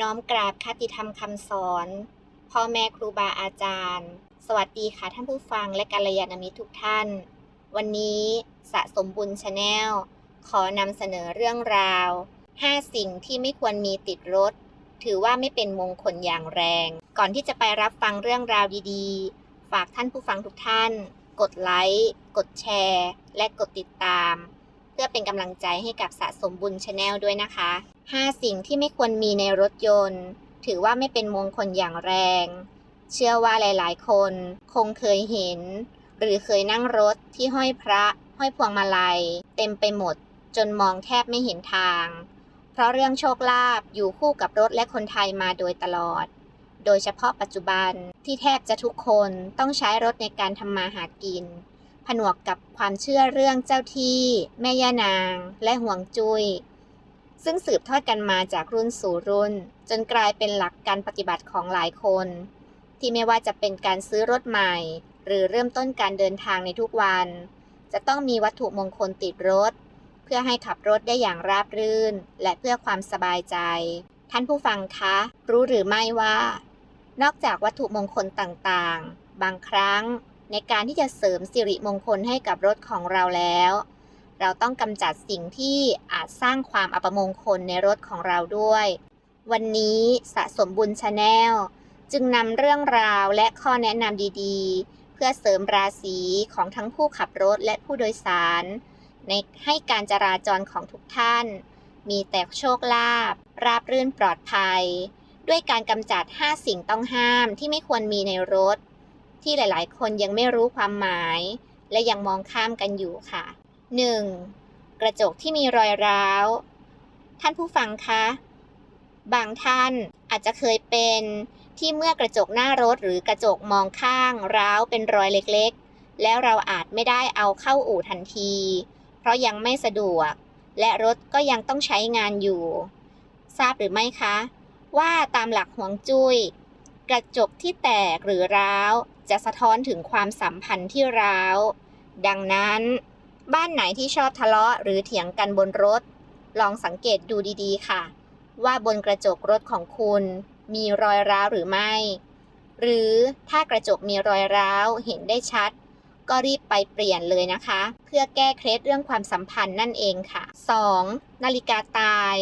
น้อมกราบคติธรรมคำสอนพ่อแม่ครูบาอาจารย์ สวัสดีค่ะท่านผู้ฟังและกัลยาณมิตรทุกท่าน วันนี้สะสมบุญชาแนลขอนำเสนอเรื่องราว 5 สิ่งที่ไม่ควรมีติดรถ ถือว่าไม่เป็นมงคลอย่างแรง ก่อนที่จะไปรับฟังเรื่องราวดีๆ ฝากท่านผู้ฟังทุกท่าน กดไลค์ กดแชร์ และกดติดตาม เพื่อเป็นกำลังใจให้กับสะสมบุญชาแนลด้วยนะคะ 5 สิ่งที่ไม่ควรมีในรถยนต์ ถือว่าไม่เป็นมงคลอย่างแรง เชื่อว่าหลายๆ คนคงเคยเห็น หรือเคยนั่งรถที่ห้อยพระ ห้อยพวงมาลัย เต็มไปหมด จนมองแทบไม่เห็นทาง เพราะเรื่องโชคลาภอยู่คู่กับรถและคนไทยมาโดยตลอด โดยเฉพาะปัจจุบันที่แทบจะทุกคนต้องใช้รถในการทำมาหากิน ผนวกกับความเชื่อเรื่องเจ้าที่ แม่ย่านาง และห่วงจุย้ยซึ่งสืบทอดกันมาจากรุ่นสู่รุ่น จนกลายเป็นหลักการปฏิบัติของหลายคน ที่ไม่ว่าจะเป็นการซื้อรถใหม่ หรือเริ่มต้นการเดินทางในทุกวัน จะต้องมีวัตถุมงคลติดรถ เพื่อให้ขับรถได้อย่างราบรื่น และเพื่อความสบายใจ ท่านผู้ฟังคะ รู้หรือไม่ว่า นอกจากวัตถุมงคลต่างๆ บางครั้ง ในการที่จะเสริมสิริมงคลให้กับรถของเราแล้ว เราต้องกำจัดสิ่งที่อาจสร้างความอัปมงคลในรถของเราด้วย วันนี้สะสมบุญชาแนลจึงนำเรื่องราวและข้อแนะนำดีๆ เพื่อเสริมราศีของทั้งผู้ขับรถและผู้โดยสาร ในให้การจราจรของทุกท่าน มีแต่โชคลาภราบรื่นปลอดภัย ด้วยการกำจัด 5 สิ่งต้องห้ามที่ไม่ควรมีในรถ ที่หลายๆ คนยังไม่รู้ความหมาย และยังมองข้ามกันอยู่ค่ะ 1. กระจกที่มีรอยร้าว ท่านผู้ฟังคะ บางท่านอาจจะเคยเป็นที่เมื่อกระจกหน้ารถหรือกระจกมองข้างร้าวเป็นรอยเล็กๆ แล้วเราอาจไม่ได้เอาเข้าอู่ทันที เพราะยังไม่สะดวก และรถก็ยังต้องใช้งานอยู่ ทราบหรือไม่คะ ว่าตามหลักห่วงจุย้ยกระจกที่แตกหรือร้าว จะสะท้อนถึงความสัมพันธ์ที่ร้าว ดังนั้น บ้านไหนที่ชอบทะเลาะหรือเถียงกันบนรถ ลองสังเกตดูดีๆ ค่ะ ว่าบนกระจกรถของคุณ มีรอยร้าวหรือไม่ หรือถ้ากระจกมีรอยร้าวเห็นได้ชัด ก็รีบไปเปลี่ยนเลยนะคะ เพื่อแก้เคล็ดเรื่องความสัมพันธ์นั่นเองค่ะ 2. นาฬิกาตาย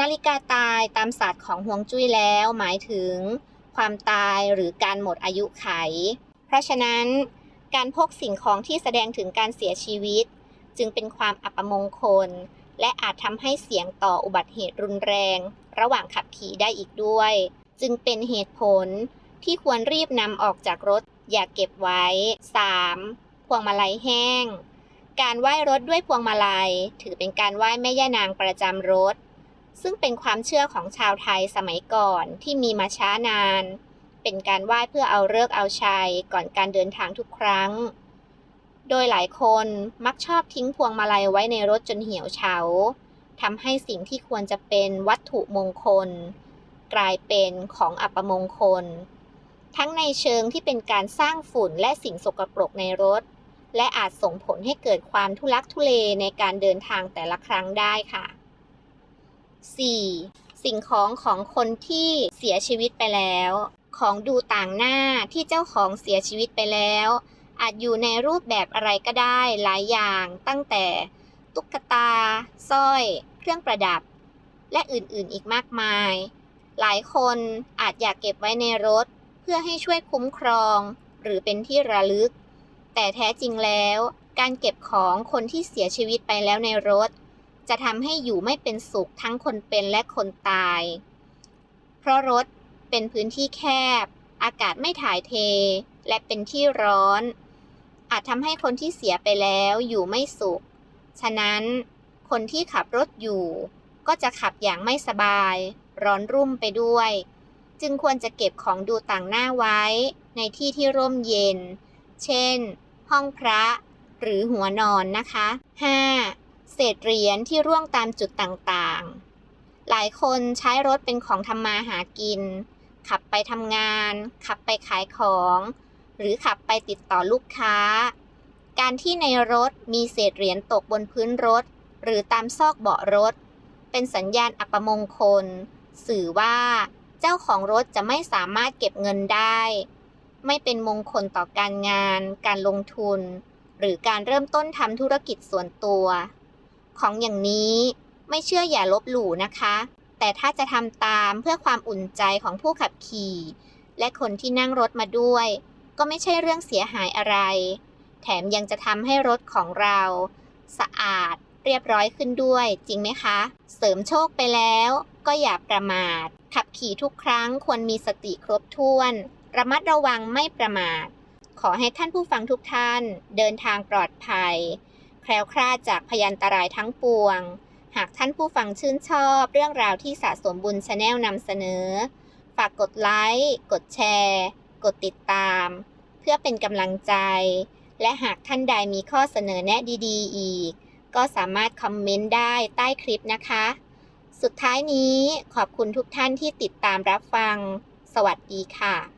นาฬิกาตายตามศาสตร์ของฮวงจุ้ยแล้วหมายถึง ความตายหรือการหมดอายุไข เพราะฉะนั้น การพกสิ่งของที่แสดงถึงการเสียชีวิต จึงเป็นความอัปมงคล และอาจทำให้เสี่ยงต่ออุบัติเหตุรุนแรง ระหว่างขับขี่ได้อีกด้วย จึงเป็นเหตุผลที่ควรรีบนำออกจากรถอย่าเก็บไว้ 3. พวงมาลัยแห้ง การไหว้รถด้วยพวงมาลัย ถือเป็นการไหว้แม่ย่านางประจำรถ ซึ่งเป็นความเชื่อของชาวไทยสมัยก่อนที่มีมาช้านาน เป็นการไหว้เพื่อเอาเลิกเอาชัยก่อนการเดินทางทุกครั้ง โดยหลายคนมักชอบทิ้งพวงมาลัยไว้ในรถจนเหี่ยวเฉาทำให้สิ่งที่ควรจะเป็นวัตถุมงคล กลายเป็นของอัปมงคล ทั้งในเชิงที่เป็นการสร้างฝุ่นและสิ่งสกปรกในรถ และอาจส่งผลให้เกิดความทุลักทุเลในการเดินทางแต่ละครั้งได้ค่ะ 4. สิ่งของของคนที่เสียชีวิตไปแล้ว ของดูต่างหน้าที่เจ้าของเสียชีวิตไปแล้ว อาจอยู่ในรูปแบบอะไรก็ได้หลายอย่างตั้งแต่ตุ๊กตาสร้อย เครื่องประดับ และอื่นๆอีกมากมาย หลายคนอาจอยากเก็บไว้ในรถ เพื่อให้ช่วยคุ้มครอง หรือเป็นที่ระลึก แต่แท้จริงแล้ว การเก็บของคนที่เสียชีวิตไปแล้วในรถ จะทำให้อยู่ไม่เป็นสุขทั้งคนเป็นและคนตาย เพราะรถเป็นพื้นที่แคบ อากาศไม่ถ่ายเท และเป็นที่ร้อน อาจทำให้คนที่เสียไปแล้วอยู่ไม่สุข ฉะนั้นคนที่ขับรถอยู่ ก็จะขับอย่างไม่สบาย ร้อนรุ่มไปด้วย จึงควรจะเก็บของดูต่างหน้าไว้ในที่ที่ร่มเย็น เช่น ห้องพระ หรือหัวนอนนะคะ 5. เศษเหรียญที่ร่วงตามจุดต่างๆ หลายคนใช้รถเป็นของทำมาหากิน ขับไปทำงาน ขับไปขายของ หรือขับไปติดต่อลูกค้า การที่ในรถมีเศษเหรียญตกบนพื้นรถ หรือตามซอกเบาะรถ เป็นสัญญาณอัปมงคล สื่อว่า เจ้าของรถจะไม่สามารถเก็บเงินได้ ไม่เป็นมงคลต่อการงาน การลงทุน หรือการเริ่มต้นทำธุรกิจส่วนตัว ของอย่างนี้ ไม่เชื่ออย่าลบหลู่นะคะ แต่ถ้าจะทำตามเพื่อความอุ่นใจของผู้ขับขี่ และคนที่นั่งรถมาด้วย ก็ไม่ใช่เรื่องเสียหายอะไร แถมยังจะทำให้รถของเรา สะอาดเรียบร้อยขึ้นด้วยจริงไหมคะ เสริมโชคไปแล้วก็อย่าประมาท ขับขี่ทุกครั้งควรมีสติครบถ้วน ระมัดระวังไม่ประมาท ขอให้ท่านผู้ฟังทุกท่าน เดินทางปลอดภัย แคล้วคลาดจากพยันตรายทั้งปวง หากท่านผู้ฟังชื่นชอบเรื่องราวที่สะสมบุญชาแนลนำเสนอ ฝากกดไลค์ กดแชร์ กดติดตาม เพื่อเป็นกำลังใจ และหากท่านใดมีข้อเสนอแนะดีๆ อีก ก็สามารถคอมเมนต์ได้ใต้คลิปนะคะ สุดท้ายนี้ขอบคุณทุกท่านที่ติดตามรับฟัง สวัสดีค่ะ